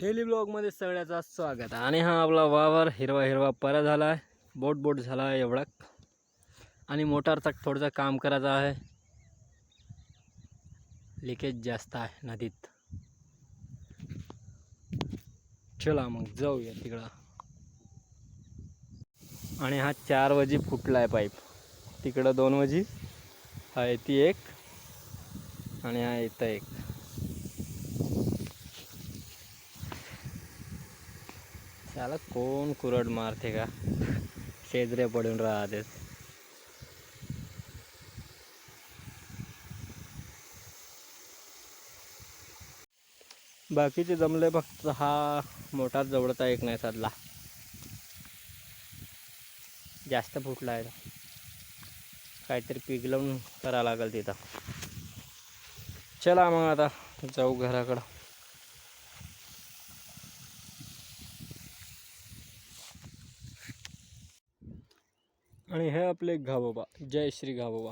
Daily ब्लॉगमध्ये सगळ्याचा स्वागत. आहे आणि हा आपला वावर हिरवा हिरवा परा झाला आहे बोट बोट झाला आहे एवढा. आणि मोटारचा थोडंसं काम करायचं आहे. लिकेज जास्त आहे नदीत. चला मग जाऊया तिकडं. आणि हा चार वजी फुटला आहे पाईप. तिकडं दोन वजी. आहे ती एक. आणि हा इथं एक. त्याला कोण कुरड मारते का? शेजरे पडून राहते बाकीचे जमले फक्त हा मोठा जवळचा एक नाही साधला. जास्त फुटला आहे काहीतरी पिघलवून करावं लागेल तिथं. चला मग आता जाऊ घराकडं. आणि हे आपले घाबोबा. जय श्री घाबोबा.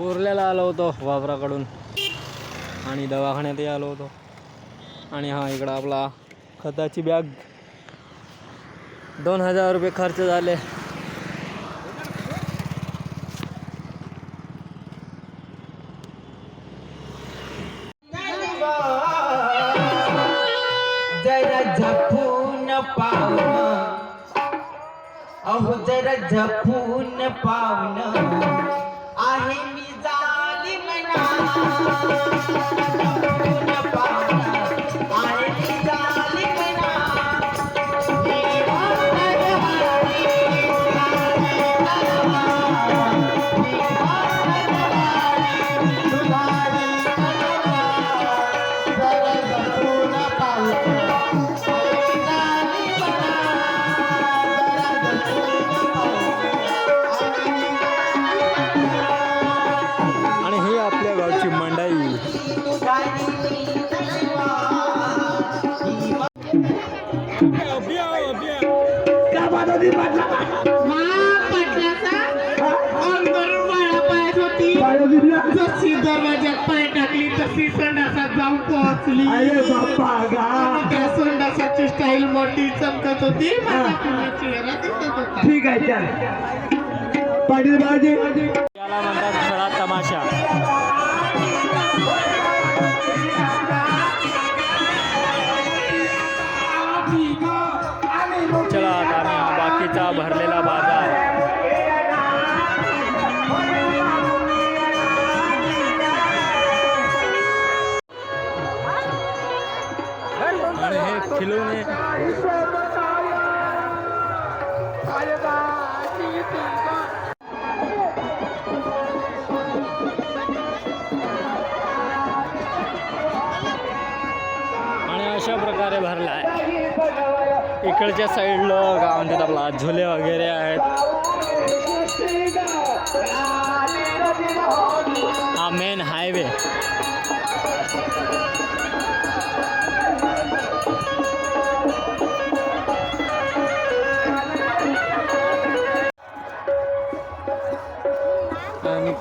कोरल्याला आलो होतो वावराकडून. आणि दवाखान्यातही आलो होतो. आणि हा इकडं आपला खताची बॅग. दोन हजार रुपये खर्च झाले. झपून पावन अहो जरा झपून पावन Oh, जशी दरवाज्यात पाय टाकली तशी संडासात जाऊन पोहोचली. त्या संडासाची स्टाईल मोठी चमकत होती. माझा पूर्ण चेहरा दिसत होता. ठीक आहे चल. पाटील भाऊजी त्याला म्हणतात खरा तमाशा. खिलौने। आणि अशा प्रकारे भरला आहे. इकडच्या साईडला काय म्हणतात आपला झुले वगैरे आहेत. हा मेन हायवे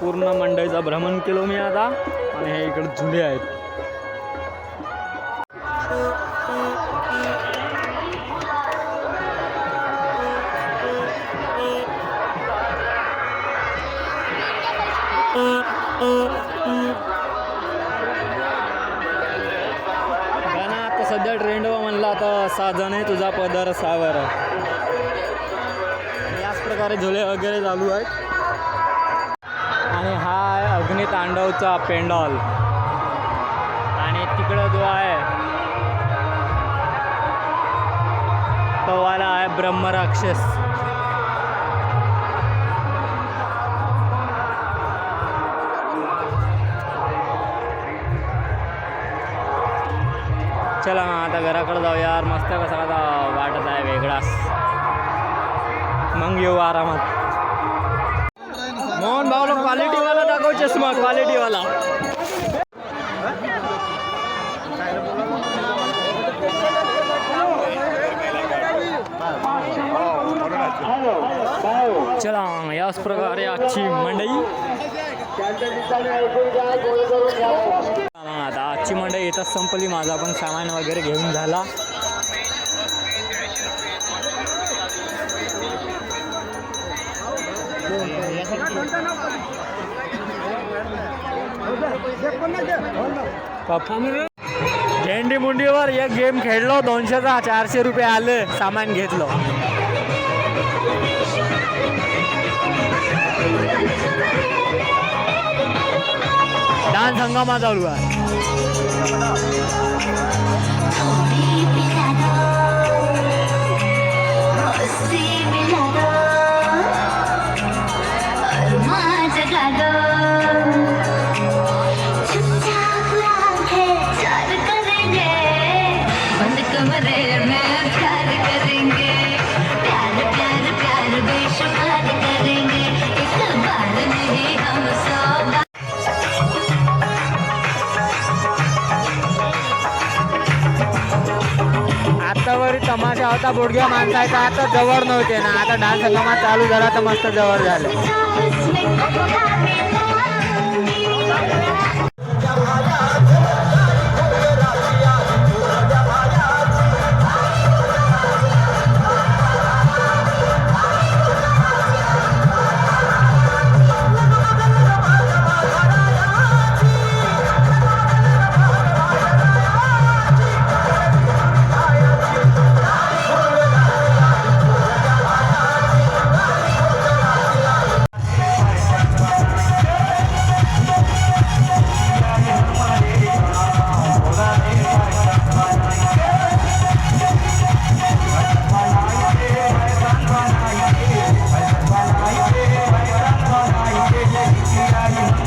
पूर्ण मंडईचा भ्रमण केलो मी आता. आणि हे इकडे झुले आहेत. गाणं आता सध्या ट्रेंड म्हणलं आता साधन आहे तुझा पदर सावर. याच प्रकारे झुले वगैरे चालू आहेत. आणि हा आहे अग्नितांडवचा पेंडॉल. आणि तिकडं जो आहे तो वाला आहे ब्रह्मराक्षस. चला मग आता घराकडे जाऊ यार. मस्त कसा आता वाटत आहे वेगळाच. मग येऊ आरामात. चष्मा क्वालिटीवाला चला याच प्रकारे आजची मंडई. आता आजची मंडई येताच संपली. माझा पण सामान वगैरे घेऊन झाला. झेंडी मुंडीवर एक गेम खेळलो दोनशेचा चारशे रुपये आले सामान घेतलं. डान्स हंगामा चालू आहे. आतावरी तमाशा होता बोडग्या माणसाचा. आता जवळ नव्हते ना आता डान्स हंगामात चालू झाला तर मस्त जवळ झालं.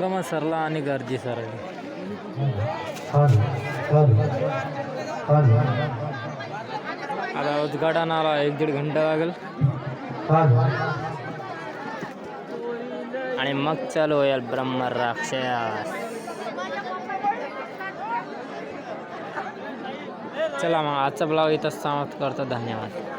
डान्स सरला आणि गर्दी सरली. आता उद्घाटन आला आता उद्घाटनाला एक दीड घंटा लागेल. आणि मग चालू होईल ब्रह्म राक्षस. चला मग आजचा ब्लॉग इथंच समाप्त करतो. धन्यवाद.